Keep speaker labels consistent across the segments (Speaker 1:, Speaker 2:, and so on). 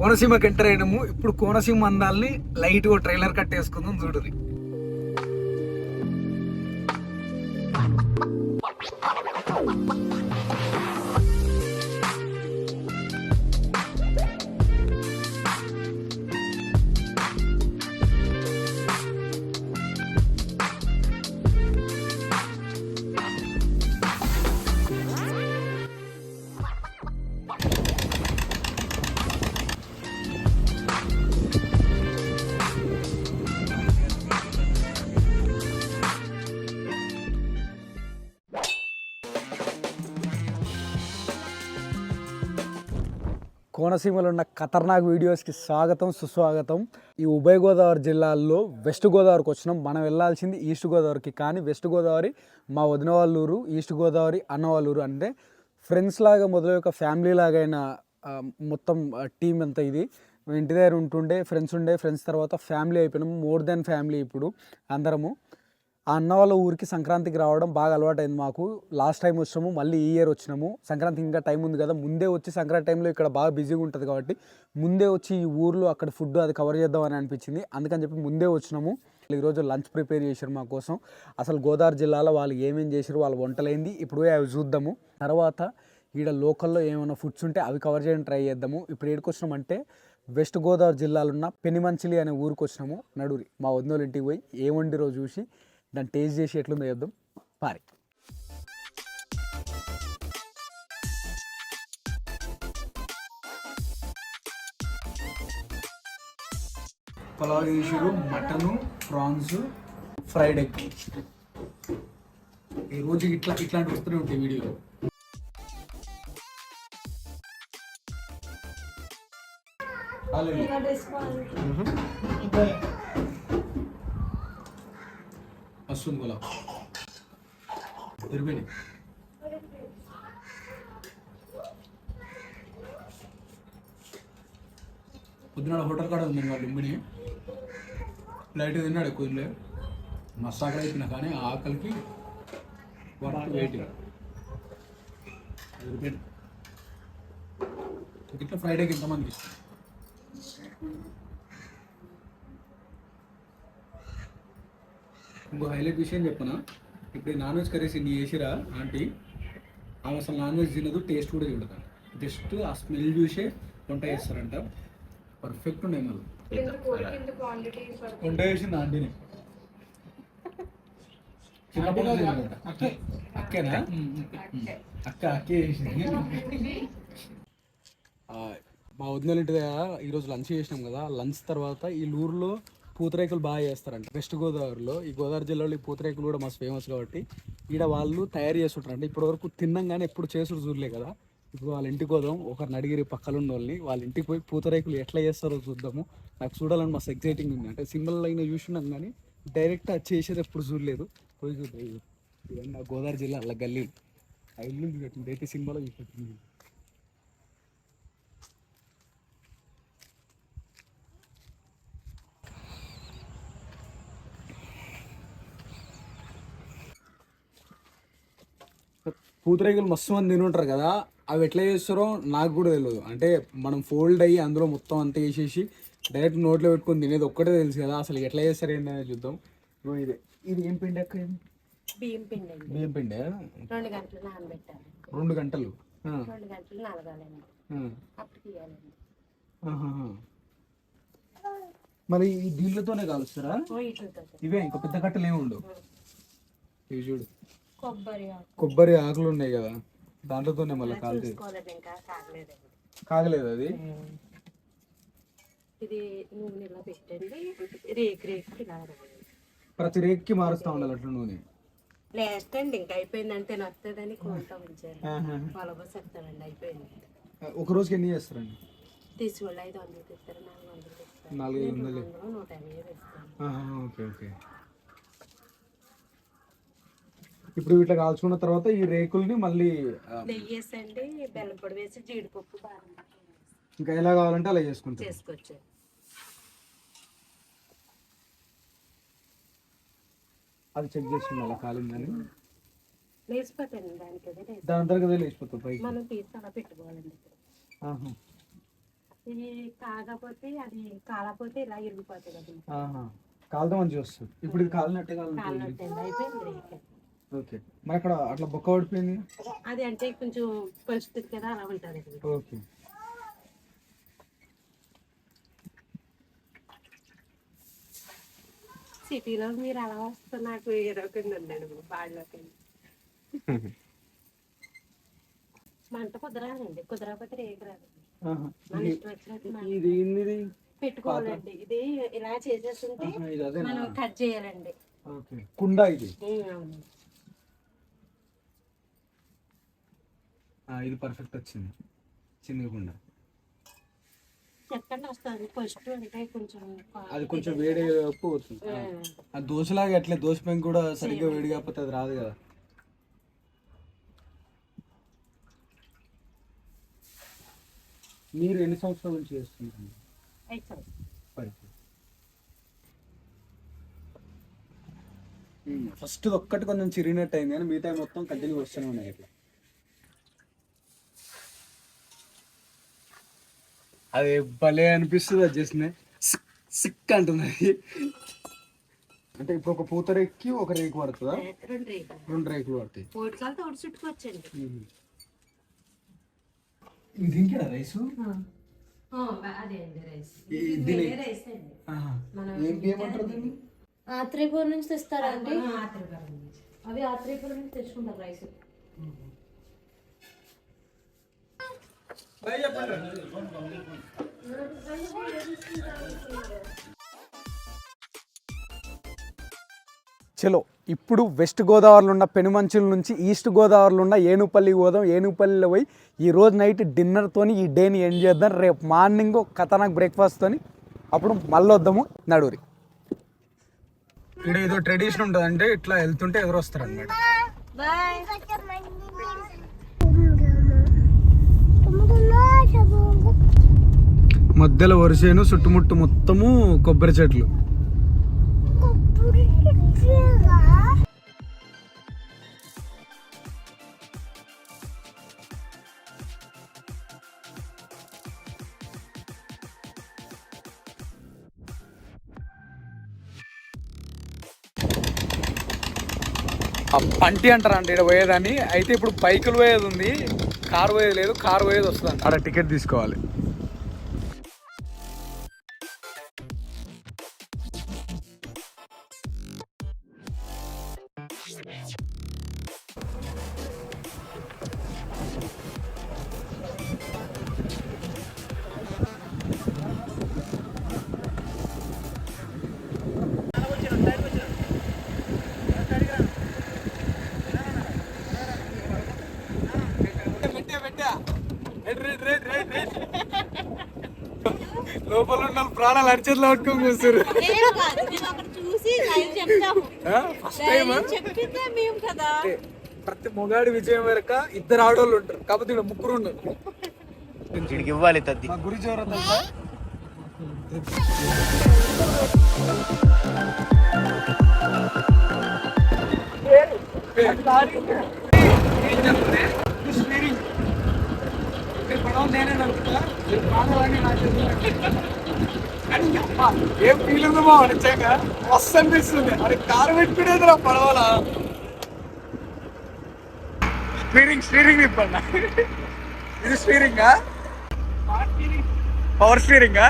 Speaker 1: కోనసీమకి enter అయ్యడము ఇప్పుడు కోనసీమ అందాల్ని లైట్గా trailer కట్టేసుకుందాం చూడుది కోనసీమలో ఉన్న ఖతర్నాక్ వీడియోస్కి స్వాగతం సుస్వాగతం. ఈ ఉభయ గోదావరి జిల్లాల్లో వెస్ట్ గోదావరికి వచ్చినాం. మనం వెళ్ళాల్సింది ఈస్ట్ గోదావరికి కానీ వెస్ట్ గోదావరి మా వదిన ఈస్ట్ గోదావరి అన్న అంటే ఫ్రెండ్స్ లాగా మొదలు ఒక ఫ్యామిలీ లాగైన మొత్తం టీం అంతా ఇది. ఇంటి దగ్గర ఉంటుండే ఫ్రెండ్స్ ఉండే ఫ్రెండ్స్ తర్వాత ఫ్యామిలీ అయిపోయినాము మోర్ దెన్ ఫ్యామిలీ ఇప్పుడు అందరము. ఆ అన్న వాళ్ళ ఊరికి సంక్రాంతికి రావడం బాగా అలవాటైంది మాకు. లాస్ట్ టైం వచ్చినాము మళ్ళీ ఈ ఇయర్ వచ్చినాము. సంక్రాంతికి ఇంకా టైం ఉంది కదా ముందే వచ్చి సంక్రాంతి టైంలో ఇక్కడ బాగా బిజీగా ఉంటుంది కాబట్టి ముందే వచ్చి ఈ ఊర్లో అక్కడ ఫుడ్ అది కవర్ చేద్దామని అనిపించింది. అందుకని చెప్పి ముందే వచ్చినాము. ఈరోజు లంచ్ ప్రిపేర్ చేశారు మా కోసం. అసలు గోదావరి జిల్లాలో వాళ్ళు ఏమేమి చేశారు వాళ్ళ వంటలైంది ఇప్పుడు అవి చూద్దాము. తర్వాత ఈడ లోకల్లో ఏమైనా ఫుడ్స్ ఉంటే అవి కవర్ చేయడానికి ట్రై చేద్దాము. ఇప్పుడు ఏడికి వచ్చినామంటే వెస్ట్ గోదావరి జిల్లాలో ఉన్న పెనిమంచిలి అనే ఊరికి వచ్చినాము నడూరి మా వదినోళ్ళ ఇంటికి పోయి ఏం వండిరో చూసి దాన్ని టేస్ట్ చేసి ఎట్లుందో చేద్దాం. పారి. పలావ్ చేసారు మటను ప్రాన్స్ ఫ్రైడ్ ఎగ్. ఈ రోజు ఇట్లా ఇట్లాంటి వస్తూనే ఉంటాయి వీడియో పొద్దున హోటల్ కాడ ఉంది వాళ్ళు లింబిని. లైట్ తిన్నాడు ఎక్కువ తినలే మస్తు ఆకలి అయిపోయినా కానీ ఆ ఆకలికి వర్క్ వెయిట్ ఇట్లా ఫ్రైడేకి ఎంతమందికి ఇష్టం ఇంకో హైలైట్ విషయం చెప్పనా? ఇప్పుడు నాన్ వెజ్ కర్రీస్ ఇన్ని చేసిరా ఆంటీ? ఆమె అసలు నాన్ వెజ్ తినదు టేస్ట్ కూడా చూడదు. జస్ట్ ఆ స్మెల్ చూసే వంట చేస్తారంట. పర్ఫెక్ట్ ఉన్నాయి మళ్ళీ. వంట చేసింది ఆంటీని. చిన్నప్పుడు చేసిందంట. అక్కేనా? అక్క. అక్కే. చేసింది ఆ, మా వదిన ఇంటి దగ్గర ఈరోజు లంచ్ చేసినాం కదా. లంచ్ తర్వాత ఈ ఊర్లో పూతరేకులు బాగా చేస్తారంట. వెస్ట్ గోదావరిలో. ఈ గోదావరి జిల్లాలో ఈ పూతరేకులు కూడా మస్తు ఫేమస్ కాబట్టి ఈడ వాళ్ళు తయారు చేస్తుంటారంట. ఇప్పటి వరకు తిన్నాం కానీ ఎప్పుడు చేసుడు చూడలే కదా. ఇప్పుడు వాళ్ళ ఇంటికి పోదాం. ఒకరిని అడిగిరి పక్కన ఉన్న వాళ్ళని వాళ్ళ ఇంటికి పోయి పూతరేకులు ఎట్లా చేస్తారో చూద్దాము. నాకు చూడాలని మస్తు ఎగ్జైటింగ్ ఉంది. అంటే సింబల్ అయినా చూసినాం కానీ డైరెక్ట్ అది చేసేది ఎప్పుడు చూడలేదు. పోయి చూద్దాం. ఇవన్నీ నా గోదావరి జిల్లా అలా గల్లీ ఆ ఇల్లు చూపెట్టింది అయితే సినిమాలో చూపెట్టింది పూతరేకులు మస్తు మంది తిని ఉంటారు కదా. అవి ఎట్లా చేస్తారో నాకు కూడా తెలియదు అంటే మనం ఫోల్డ్ అయ్యి అందులో మొత్తం అంతా వేసేసి డైరెక్ట్ నోట్లో పెట్టుకొని తినేది ఒక్కటే తెలుసు కదా అసలు ఎట్లా చేస్తారు ఏంటనేది చూద్దాం. ఇగో ఇదే. ఇది ఏం పిండి అక్క ఇది?
Speaker 2: బియ్యం పిండి
Speaker 1: బియ్యం పిండి?
Speaker 2: రెండు గంటలు నానబెట్టాలి.
Speaker 1: రెండు గంటలు?
Speaker 2: రెండు గంటలు అప్పుడు తీయాలండి.
Speaker 1: మరి ఈ దీంట్లతోనే కాలుస్తారా? ఇవే ఇంకా పెద్ద కట్టలు ఏమి ఉండవు. ఇవి చూడు.
Speaker 2: కొబ్బరి
Speaker 1: కొబ్బరి ఆకులు ఉన్నాయి కదా. దాంట్లోతోనే మళ్ళీ
Speaker 2: కాగలేదండి
Speaker 1: కాగలేదు. అది?
Speaker 2: ఇది నూనె ఇలా పెట్టండి రేకు రేకు.
Speaker 1: ప్రతి రేక్కి మారుస్తూ ఉండాలి అట్లా నూనె.
Speaker 2: లాస్ట్ అండి ఇంకా అయిపోయిందంటే నచ్చదని కొంత ఉంచాను. అయిపోయింది.
Speaker 1: ఒక రోజుకి ఎన్ని చేస్తారండి?
Speaker 2: తీసుకెళ్ళి ఐదు వందలు తెస్తారు నాలుగు వందలు తెస్తారు.
Speaker 1: నాలుగు వందలు.
Speaker 2: నూట యాభై
Speaker 1: ఓకే ఓకే. ఇప్పుడు ఇట్లా కాల్చుకున్న తర్వాత ఈ రేకుల్ని మళ్ళీ
Speaker 2: నెయ్యి వేసండి బెల్లం పొడి వేసి జీడిపప్పు బాదం
Speaker 1: ఇంకా ఎలా కావాలంటే అలా చేసుకుంటారు.
Speaker 2: చేసుకోవచ్చు
Speaker 1: అది చెక్ చేసి మళ్ళీ కాలిందని.
Speaker 2: లేచిపోతాను దానికి అదే.
Speaker 1: దాని అంతా కదా లేచిపోతుంది పైకి.
Speaker 2: మనం తీసి అలా పెట్టుకోవాలండి
Speaker 1: ఆహా.
Speaker 2: ఇది కాకపోతే అది కాలపోతే ఇలా ఇరిగిపోతుంది అది
Speaker 1: కాలుతో మంచిగా వస్తుంది. ఇప్పుడు ఇది కాలినట్టే కాలినట్టు
Speaker 2: కాలినట్టు అయిపోయింది.
Speaker 1: ఓకే. మరి అక్కడ అట్లా బొక్క పడిపోయింది?
Speaker 2: అది అంటే కొంచెం పరిస్థితి కదా అలా ఉంటుంది.
Speaker 1: ఓకే.
Speaker 2: సిటీలో మీరు అలా వస్తే నాకు ఎరవకుండా ఉందండి బాడలోకి మంట కుదరాలండి కుదరకపోతే రేపు రాదు. మన ఇష్టం వచ్చినట్టు
Speaker 1: ఇది ఇది
Speaker 2: పెట్టుకోవాలండి. ఇది ఇలా చేసేస్తుంటే మనం కట్ చేయాలండి.
Speaker 1: కుండ ఇది?
Speaker 2: అవును.
Speaker 1: ఇది పర్ఫెక్ట్ వచ్చింది. చిన్న కుండ
Speaker 2: చెప్పండి వస్తుంది. ఫస్ట్ అంటే కొంచెం
Speaker 1: అది కొంచెం వేడి పోతుంది.
Speaker 2: ఆ,
Speaker 1: ఆ. దోశలాగా అట్లే దోశ పెంకు కూడా సరిగ్గా వేడి కాకపోతే అది రాదు కదా. మీరు ఎన్ని సంవత్సరాల నుంచి చేస్తున్నారు. ఫస్ట్ ఒక్కటి కొంచెం చిరిగినట్టు అయింది కానీ మిగతా మొత్తం కంటిన్యూ వస్తూనే ఉన్నాయి ఇట్లా. అది భలే అనిపిస్తుంది అది చేసిన సిక్ సిక్. అంటే ఇప్పుడు ఒక పూత రేక్కి ఒక రేకు పడుతుందా?
Speaker 2: రెండు
Speaker 1: రేకులు. పడతాయి. ఇది ఇంకేనా రైసు?
Speaker 3: ఆత్రేయపురం నుంచి తెస్తారా అండి?
Speaker 2: ఆ, ఆత్రిపురం నుంచి.
Speaker 3: అవి ఆత్రేయపురం నుంచి తెచ్చుకుంటారు రైస్.
Speaker 1: చలో ఇప్పుడు వెస్ట్ గోదావరిలో ఉన్న పెనుమంచుల నుంచి ఈస్ట్ గోదావరిలో ఉన్న ఏనుపల్లి పోదాం ఏనుపల్లిలో పోయి ఈ రోజు నైట్ డిన్నర్తోని ఈ డేని ఎండ్ చేద్దాం. రేపు మార్నింగ్ కథనాక్ బ్రేక్ఫాస్ట్తోని అప్పుడు మళ్ళీ వద్దాము నడూరి. ఇక్కడ ఏదో ట్రెడిషన్ ఉంటుంది అంటే ఇట్లా వెళ్తుంటే ఎదురు వస్తారు అనమాట మధ్యలో వరిసేను చుట్టుముట్టు మొత్తము కొబ్బరి చెట్లు. పంటి అంటారండి ఇక్కడ పోయేదాన్ని. అయితే ఇప్పుడు బైకులు పోయేది ఉంది. కారు పోయేది లేదు కారు పోయేది వస్తుంది అక్కడ టికెట్ తీసుకోవాలి. ప్రాణాలు అరిచేతిలో పట్టుకొని ఫస్ట్ టైం
Speaker 3: కదా
Speaker 1: ప్రతి మొగాడి విజయం వెనక ఇద్దరు ఆడోళ్ళు ఉంటారు. కాకపోతే ఇక్కడ ముగ్గురు ఉన్నారు.
Speaker 4: ఇవ్వాలి తద్ది.
Speaker 1: మా నేనే నా. కానీ అబ్బా, ఏం ఫీల్ ఉందో మా వచ్చాక మస్తు అనిపిస్తుంది అది కారు పెట్టుకునేది నా పడవలా స్టీరింగ్ స్టీరింగ్ తిప్పన్నా ఇది స్టీరింగా పవర్ స్టీరింగా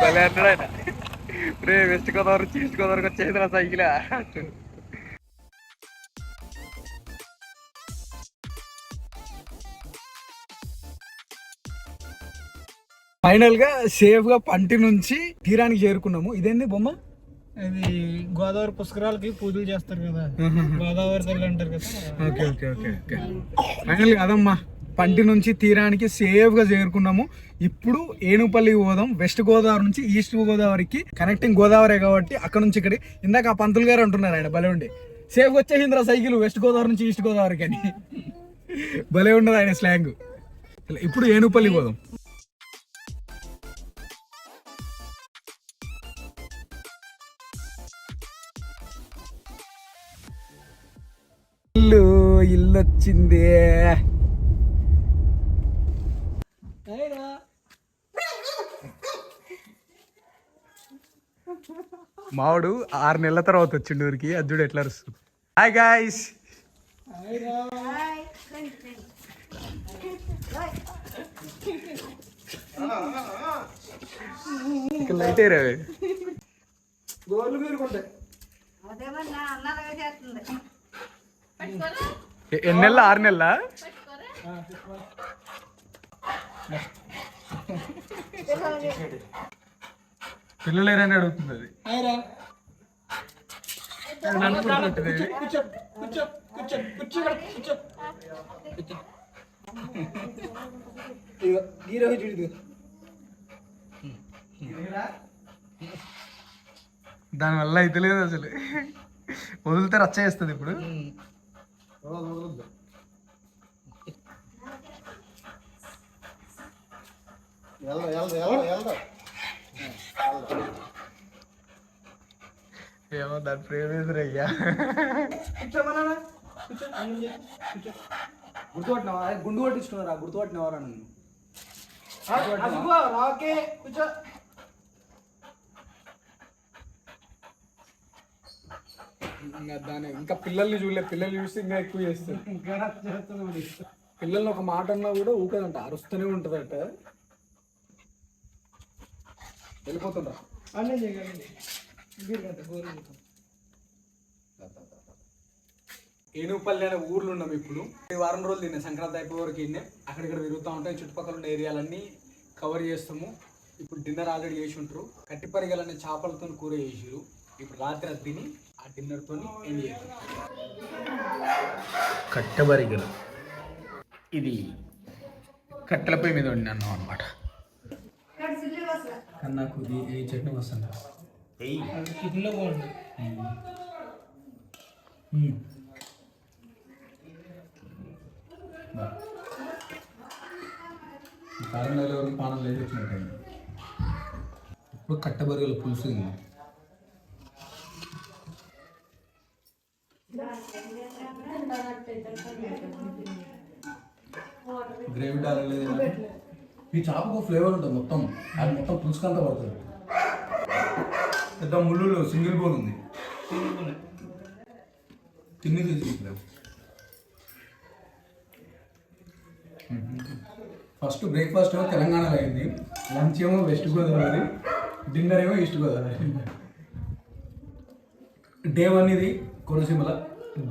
Speaker 1: భలే అన్నాడు ఆయన. రే వెస్ట్ గోదావరి నుంచి ఈస్ట్ గోదావరికి వచ్చేదిరా సైకిల్. ఫైనల్గా సేఫ్గా పంటి నుంచి తీరానికి చేరుకున్నాము. ఇదేంది బొమ్మ?
Speaker 5: ఇది గోదావరి పుష్కరాలకి పూజలు చేస్తారు కదా. గోదావరి తల్లి అంటారు కదా.
Speaker 1: Okay okay okay okay. Final అదమ్మా పంటి నుంచి తీరానికి సేఫ్గా చేరుకున్నాము. ఇప్పుడు ఏనుపల్లికి పోదాం వెస్ట్ గోదావరి నుంచి ఈస్ట్ గోదావరికి కనెక్టింగ్ గోదావరి కాబట్టి అక్కడ నుంచి ఇక్కడ ఇందాక ఆ పంతులు గారు అంటున్నారు ఆయన భలే ఉండి. సేఫ్ వచ్చేసిందిరా సైకిల్ వెస్ట్ గోదావరి నుంచి ఈస్ట్ గోదావరికి అని. భలే ఉండదు ఆయన స్లాంగ్. ఇప్పుడు ఏనుపల్లి పోదాం ఇల్లు ఇల్లు వచ్చింది మావాడు ఆరు నెలల తర్వాత వచ్చిండు ఊరికి. అద్దుడు ఎట్లా అరుస్తుంది హాయ్ గాయస్ లైట్ ఏరా గోర్లు మీరుకుంటాయి ఎ- ఎన్ని నెలలు ఆరు నెలల? పిల్లలు ఏరని అడుగుతుంది అది. నన్ను
Speaker 5: చూడు
Speaker 1: దానివల్ల అయితే లేదు అసలు. వదిలితే రచ్చ చేస్తుంది ఇప్పుడు. ఏమో దాని ప్రేమేంద్రయ్యా
Speaker 5: కూర్చోమా నాన్న? కూర్చో అన్నం చేయి. కూర్చో
Speaker 1: గుర్తుపట్టినవా గుండు కొట్టించుకున్నారా గుర్తుపట్టినవారా నన్ను
Speaker 5: ఆ, అదిగో, రాకే కూర్చో
Speaker 1: ఇంకా దాని ఇంకా పిల్లల్ని చూడలే పిల్లల్ని చూసి ఇంకా ఎక్కువ చేస్తారు.
Speaker 5: ఇంకా
Speaker 1: పిల్లల్ని ఒక మాట అన్నా కూడా ఊకదంట అరుస్తూనే ఉంటుందట. వెళ్ళిపోతుందా ఏనుగుపల్లి అనే ఊర్లు ఉన్నాం ఇప్పుడు. ఈ వారం రోజులు తిన్నాం సంక్రాంతి అయిపోయే వరకు ఇన్నే అక్కడిక్కడ తిరుగుతూ ఉంటాం చుట్టుపక్కల ఉన్న ఏరియాలన్నీ కవర్ చేస్తాము. ఇప్పుడు డిన్నర్ ఆల్రెడీ చేసి ఉంటారు. కట్టిపరిగలనే చేపలతో కూర చేసిరు ఇప్పుడు రాత్రి అది తిని ఆ డిన్నర్తో ఎండ్ చేస్తాం కట్టబరిగలు. ఇది కట్టెల పొయ్యి మీద వండినాను అనమాట నాకు ఈ చట్నీ వస్తుంది?
Speaker 5: అది కిచెన్లో బాగుంది
Speaker 1: కారం నెల వరకు పానం లేదు ఇప్పుడు కట్టబరిగల పులుసు తిన్నాం గ్రేవీ డాలేదు ఈ చేపకు ఫ్లేవర్ ఉంటుంది మొత్తం. అది మొత్తం పులుసుకంతా పడుతుంది. పెద్ద ముళ్ళు సింగిల్ బోన్ ఉంది. తిని ఫస్ట్ బ్రేక్ఫాస్ట్ ఏమో తెలంగాణలో అయింది. లంచ్ ఏమో వెస్ట్ గోదావరి డిన్నర్ ఏమో ఈస్ట్ గోదావరి డే వన్ ఇది కోనసీమల.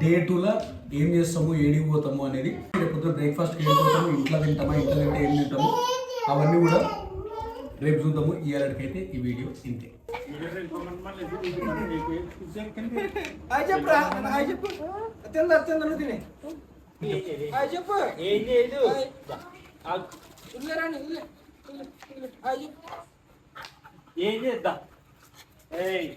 Speaker 1: డే టూలో ఏం చేస్తాము ఏడికి పోతాము అనేది రేపు బ్రేక్ఫాస్ట్కి ఏం పోతాము ఇంట్లో తింటామా ఇంట్లో తింటే ఏం తింటాము అవన్నీ కూడా రేపు చూద్దాము. ఇవాళకైతే ఈ వీడియో ఇంతే.
Speaker 6: ఏం చేద్దాం ఏయ్.